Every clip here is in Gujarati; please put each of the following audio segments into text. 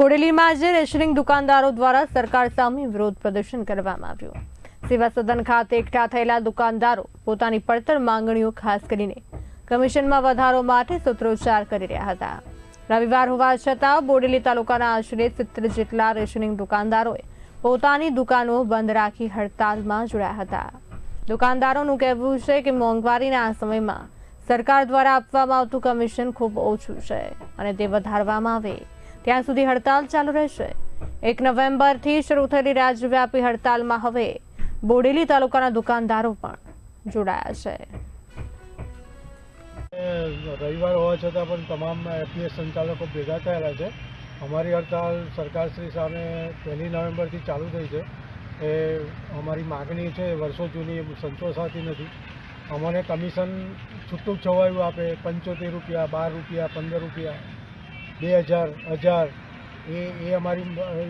બોડેલીમાં આજે રેશનિંગ દુકાનદારો દ્વારા સરકાર સામે વિરોધ પ્રદર્શન કરવામાં આવ્યું. સેવા સદન ખાતે એકઠા થયેલા દુકાનદારો પોતાની પડતર માંગણીઓ ખાસ કરીને કમિશનમાં વધારો માટે સૂત્રોચ્ચાર કરી રહ્યા હતા. રવિવાર હોવા છતાં બોડેલી તાલુકાના આશરે સિત્તેર જેટલા રેશનિંગ દુકાનદારોએ પોતાની દુકાનો બંધ રાખી હડતાલમાં જોડાયા હતા. દુકાનદારોનું કહેવું છે કે મોંઘવારીના આ સમયમાં સરકાર દ્વારા આપવામાં આવતું કમિશન ખૂબ ઓછું છે અને તે વધારવામાં આવે. ત્યાં સુધી હડતાલ ચાલુ રહેશે. એક નવેમ્બરથી શરૂ થયેલી રાજ્યવ્યાપી હડતાલમાં હવે બોડેલી તાલુકાના દુકાનદારો પણ જોડાયા છે. રવિવાર હોવા છતાં પણ તમામ એપીએસ સંચાલકો ભેગા થયેલા છે. અમારી હડતાલ સરકારશ્રી સામે પહેલી નવેમ્બરથી ચાલુ થઈ છે. એ અમારી માગણી છે વર્ષો જૂની સંતોષાતી નથી. અમને કમિશન છૂટું છવાયું આપે, પંચોતેર રૂપિયા, બાર રૂપિયા, પંદર રૂપિયા. બે હજાર હજાર. એ એ અમારી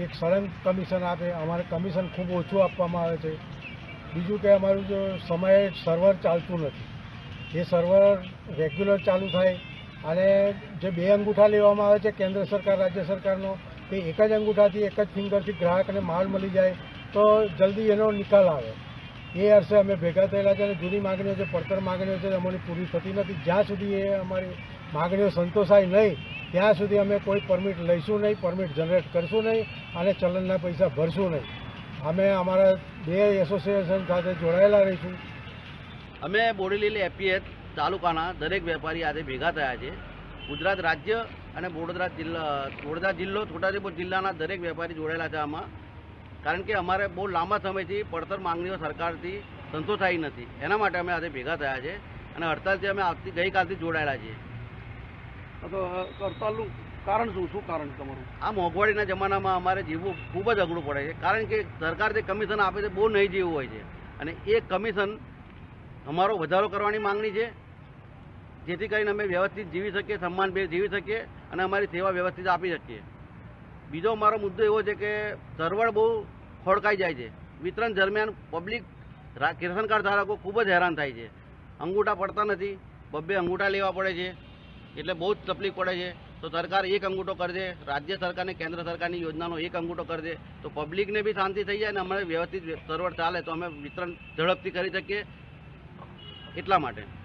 એક સળંગ કમિશન આપે. અમારે કમિશન ખૂબ ઓછું આપવામાં આવે છે. બીજું કે અમારું જો સમયે સર્વર ચાલતું નથી. એ સર્વર રેગ્યુલર ચાલુ થાય અને જે બે અંગૂઠા લેવામાં આવે છે, કેન્દ્ર સરકાર, રાજ્ય સરકારનો, તે એક જ અંગૂઠાથી એક જ ફિંગરથી ગ્રાહકને માલ મળી જાય, તો જલ્દી એનો નિકાલ આવે. એ અર્થે અમે ભેગા થયેલા છે અને જૂની માગણીઓ છે, પડતર માગણીઓ છે અમારી પૂરી થતી નથી. જ્યાં સુધી એ અમારી માગણીઓ સંતોષાય નહીં ત્યાં સુધી અમે કોઈ પરમિટ લઈશું નહીં પરમિટ જનરેટ કરશું નહીં અને ચલણના પૈસા ભરશું નહીં. અમે અમારા બે એસોસિએશન સાથે જોડાયેલા રહીશું. અમે બોડેલી એપીએચ તાલુકાના દરેક વેપારી આજે ભેગા થયા છે. ગુજરાત રાજ્ય અને વડોદરા જિલ્લા વડોદરા જિલ્લો, છોટાઉદેપુર જિલ્લાના દરેક વેપારી જોડાયેલા છે આમાં. કારણ કે અમારે બહુ લાંબા સમયથી પડતર માંગણીઓ સરકારથી સંતોષાઈ નથી. એના માટે અમે આજે ભેગા થયા છે અને હડતાલથી અમે આવતી ગઈકાલથી જોડાયેલા છીએ. હડતાલનું કારણ શું? શું કારણ તમારું? આ મોંઘવારીના જમાનામાં અમારે જીવવું ખૂબ જ અઘરું પડે છે. કારણ કે સરકાર જે કમિશન આપે છે, બહુ નહીં જીવવું હોય છે. અને એ કમિશન અમારો વધારો કરવાની માંગણી છે. જેથી કરીને અમે વ્યવસ્થિત જીવી શકીએ સન્માનભેર જીવી શકીએ અને અમારી સેવા વ્યવસ્થિત આપી શકીએ. બીજો અમારો મુદ્દો એવો છે કે સરવડ બહુ ખોડકાઈ જાય છે. વિતરણ દરમિયાન પબ્લિક રેશન કાર્ડ ધારકો ખૂબ જ હેરાન થાય છે. અંગૂઠા પડતા નથી. બબ્બે અંગૂઠા લેવા પડે છે. એટલે બહુ જ તકલીફ પડે છે. તો સરકાર એક અંગૂઠો કરી દે રાજ્ય સરકાર અને કેન્દ્ર સરકારની યોજનાનો એક અંગૂઠો કરી દે તો પબ્લિકને બી શાંતિ થઈ જાય અને અમારે વ્યવસ્થિત સર્વર ચાલે તો અમે વિતરણ ઝડપથી કરી શકીએ એટલા માટે.